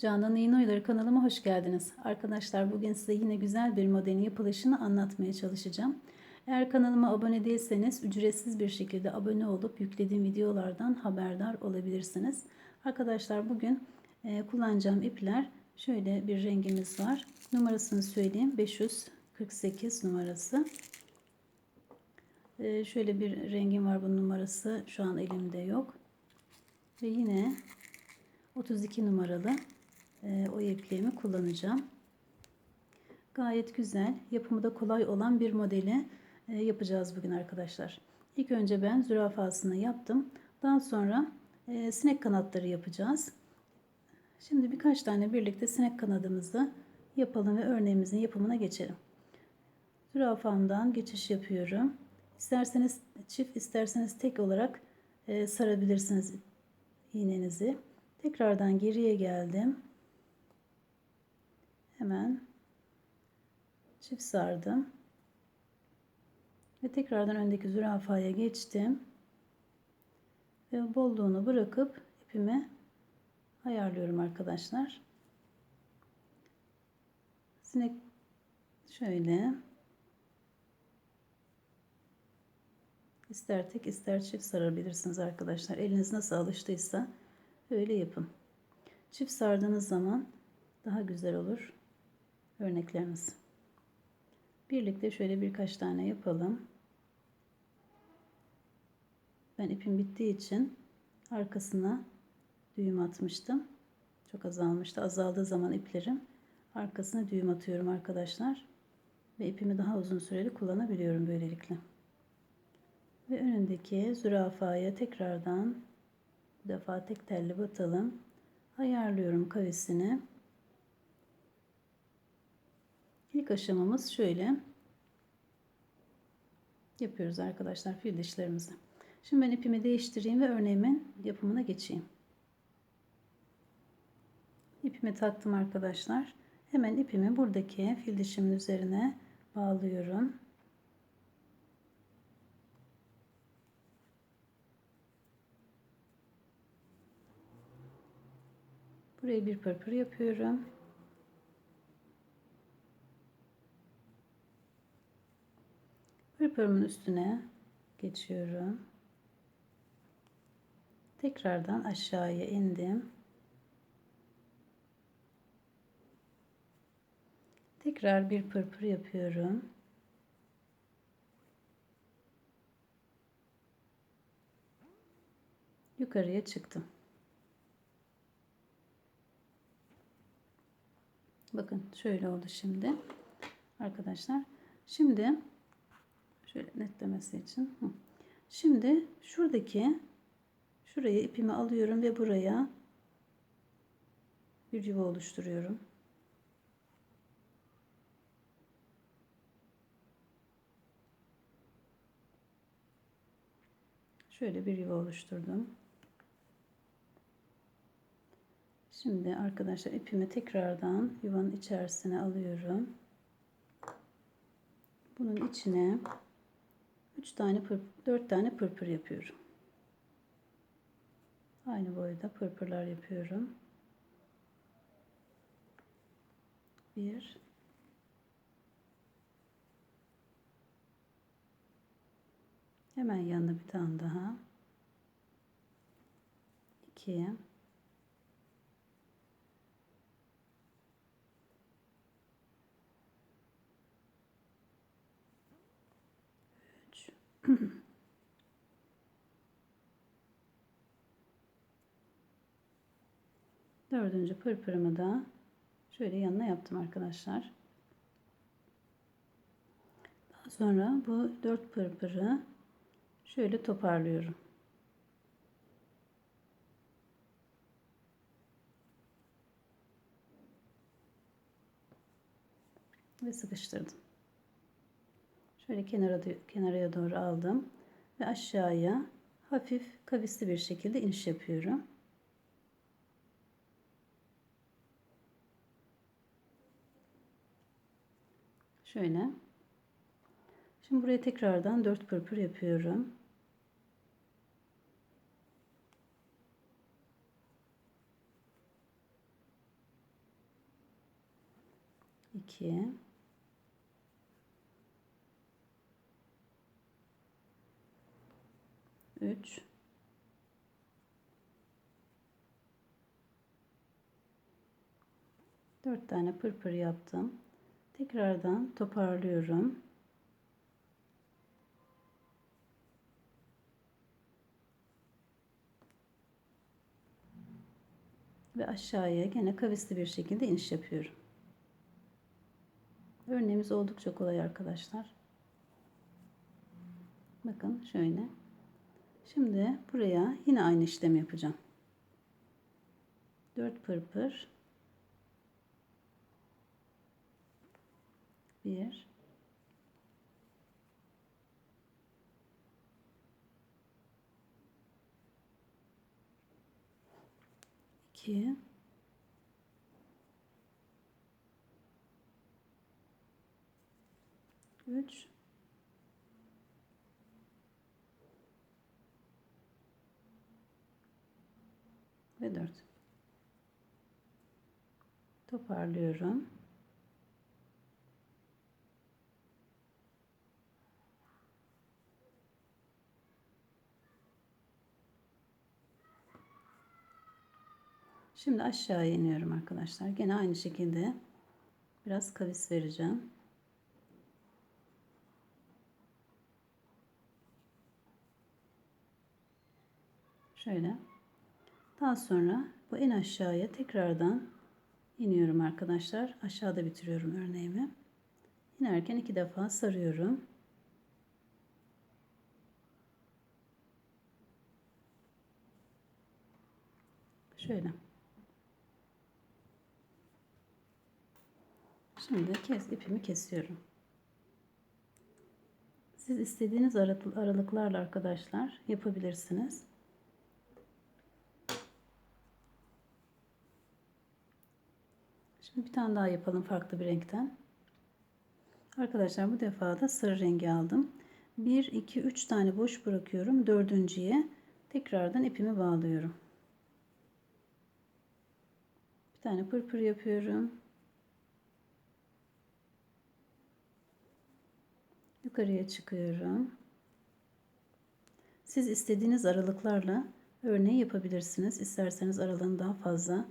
Canan İğne Oyları kanalıma hoş geldiniz. Arkadaşlar bugün size yine güzel bir modelin yapılışını anlatmaya çalışacağım. Eğer kanalıma abone değilseniz ücretsiz bir şekilde abone olup yüklediğim videolardan haberdar olabilirsiniz. Arkadaşlar bugün e, kullanacağım ipler şöyle bir rengimiz var. Numarasını söyleyeyim 548 numarası. E, şöyle bir rengim var bunun numarası şu an elimde yok. Ve yine 32 numaralı o ipliğimi kullanacağım. Gayet güzel, yapımı da kolay olan bir modeli e, yapacağız bugün arkadaşlar. İlk önce ben zürafasını yaptım. Daha sonra e, sinek kanatları yapacağız. Şimdi birkaç tane birlikte sinek kanadımızı yapalım ve örneğimizin yapımına geçelim. Zürafamdan geçiş yapıyorum. İsterseniz çift, isterseniz tek olarak e, sarabilirsiniz iğnenizi. Tekrardan geriye geldim. Hemen çift sardım. Ve tekrardan öndeki zürafaya geçtim. Ve bolluğunu bırakıp ipimi ayarlıyorum arkadaşlar. Sinek şöyle ister tek ister çift sarabilirsiniz arkadaşlar. Eliniz nasıl alıştıysa öyle yapın. Çift sardığınız zaman daha güzel olur örnekleriniz. Birlikte şöyle birkaç tane yapalım. Ben ipim bittiği için arkasına düğüm atmıştım. Çok azalmıştı. Azaldığı zaman iplerim arkasına düğüm atıyorum arkadaşlar. Ve ipimi daha uzun süreli kullanabiliyorum böylelikle. Ve önündeki zürafaya tekrardan bu defa tek telli batalım. Ayarlıyorum kavisini. İlk aşamamız şöyle yapıyoruz arkadaşlar fil dişlerimizi. Şimdi ben ipimi değiştireyim ve örneğimin yapımına geçeyim. İpimi taktım arkadaşlar. Hemen ipimi buradaki fil dişimin üzerine bağlıyorum. Buraya bir pırpır yapıyorum. Pırpırımın üstüne geçiyorum. Tekrardan aşağıya indim. Tekrar bir pırpır yapıyorum. Yukarıya çıktım. Bakın şöyle oldu şimdi. Arkadaşlar. Şimdi şöyle netlemesi için. Şimdi şuradaki şuraya ipimi alıyorum ve buraya bir yuva oluşturuyorum. Şöyle bir yuva oluşturdum. Şimdi arkadaşlar ipimi tekrardan yuvanın içerisine alıyorum. Bunun içine 3 tane pır, 4 tane pırpır yapıyorum. Aynı boyda pırpırlar yapıyorum. 1 Hemen yanına bir tane daha. 2 Dördüncü pırpırımı da şöyle yanına yaptım arkadaşlar. Daha sonra bu dört pırpırı şöyle toparlıyorum. Ve sıkıştırdım. Şöyle kenara kenaraya doğru aldım ve aşağıya hafif kavisli bir şekilde iniş yapıyorum. Şöyle. Şimdi buraya tekrardan 4 pırpır yapıyorum. 2 3 4 tane pırpır yaptım. Tekrardan toparlıyorum. Ve aşağıya gene kavisli bir şekilde iniş yapıyorum. Örneğimiz oldukça kolay arkadaşlar. Bakın şöyle. Şimdi buraya yine aynı işlemi yapacağım. 4 pırpır. 1 2 3 ve 4 toparlıyorum. Şimdi aşağıya iniyorum arkadaşlar. Gene aynı şekilde biraz kavis vereceğim. Şöyle. Daha sonra bu en aşağıya tekrardan iniyorum arkadaşlar. Aşağıda bitiriyorum örneğimi. İnerken iki defa sarıyorum. Şöyle. Şimdi kes ipimi kesiyorum. Siz istediğiniz aralıklarla arkadaşlar yapabilirsiniz. Şimdi bir tane daha yapalım farklı bir renkten. Arkadaşlar bu defa da sarı rengi aldım. 1 2 3 tane boş bırakıyorum. Dördüncüye tekrardan ipimi bağlıyorum. Bir tane pırpır yapıyorum. Yukarıya çıkıyorum. Siz istediğiniz aralıklarla örneği yapabilirsiniz. İsterseniz aralığını daha fazla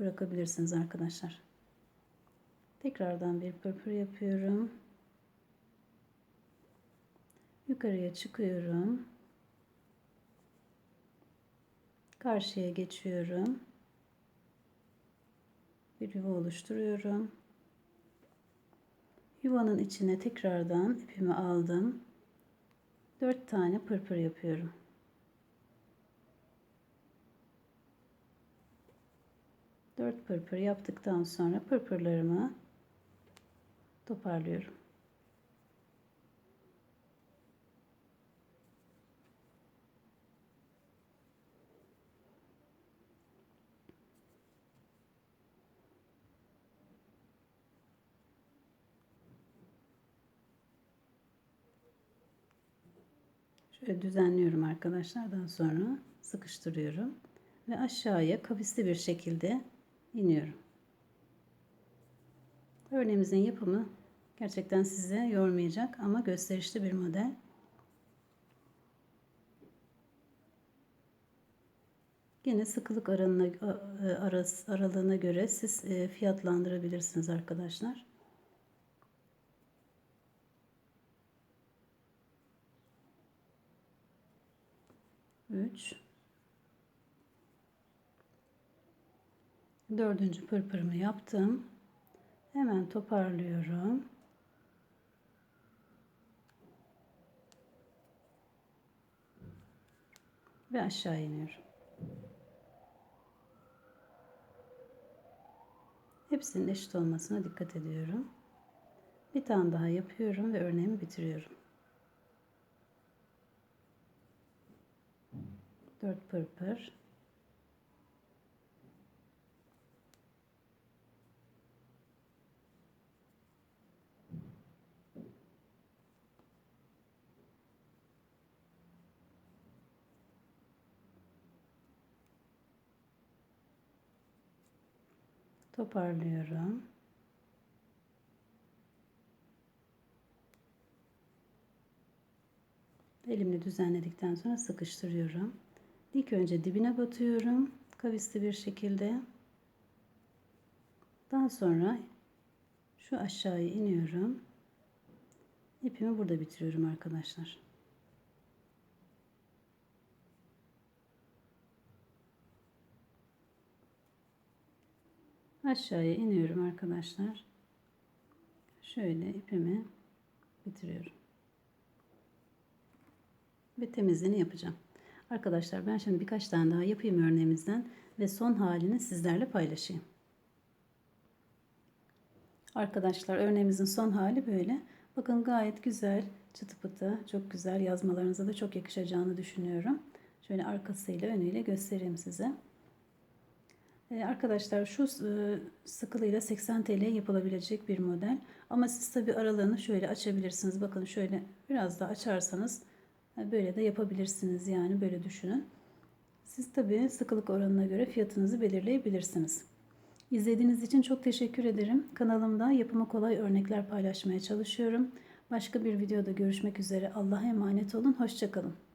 bırakabilirsiniz arkadaşlar. Tekrardan bir pırpır yapıyorum. Yukarıya çıkıyorum. Karşıya geçiyorum. Bir yuva oluşturuyorum. Yuvanın içine tekrardan ipimi aldım. 4 tane pırpır yapıyorum. Dört pırpır yaptıktan sonra pırpırlarımı toparlıyorum. Şöyle düzenliyorum arkadaşlar. Daha sonra sıkıştırıyorum. Ve aşağıya kavisli bir şekilde iniyorum. Örneğimizin yapımı gerçekten size yormayacak ama gösterişli bir model. Yine sıkılık aralığına, aralığına göre siz e, fiyatlandırabilirsiniz arkadaşlar. Üç. Dördüncü pırpırımı yaptım. Hemen toparlıyorum. Ve aşağı iniyorum. Hepsinin eşit olmasına dikkat ediyorum. Bir tane daha yapıyorum ve örneğimi bitiriyorum. 4 pırpır toparlıyorum. Elimle düzenledikten sonra sıkıştırıyorum. İlk önce dibine batıyorum. Kavisli bir şekilde. Daha sonra şu aşağıya iniyorum. İpimi burada bitiriyorum arkadaşlar. Aşağıya iniyorum arkadaşlar. Şöyle ipimi bitiriyorum. Ve temizliğini yapacağım. Arkadaşlar ben şimdi birkaç tane daha yapayım örneğimizden ve son halini sizlerle paylaşayım. Arkadaşlar örneğimizin son hali böyle. Bakın gayet güzel, çıtı pıtı, çok güzel yazmalarınıza da çok yakışacağını düşünüyorum. Şöyle arkasıyla önüyle göstereyim size. Ee, arkadaşlar şu e, sıkılıyla 80 TL yapılabilecek bir model. Ama siz tabi aralığını şöyle açabilirsiniz. Bakın şöyle biraz daha açarsanız e, böyle de yapabilirsiniz. Yani böyle düşünün. Siz tabi sıkılık oranına göre fiyatınızı belirleyebilirsiniz. İzlediğiniz için çok teşekkür ederim. Kanalımda yapımı kolay örnekler paylaşmaya çalışıyorum. Başka bir videoda görüşmek üzere. Allah'a emanet olun. Hoşçakalın.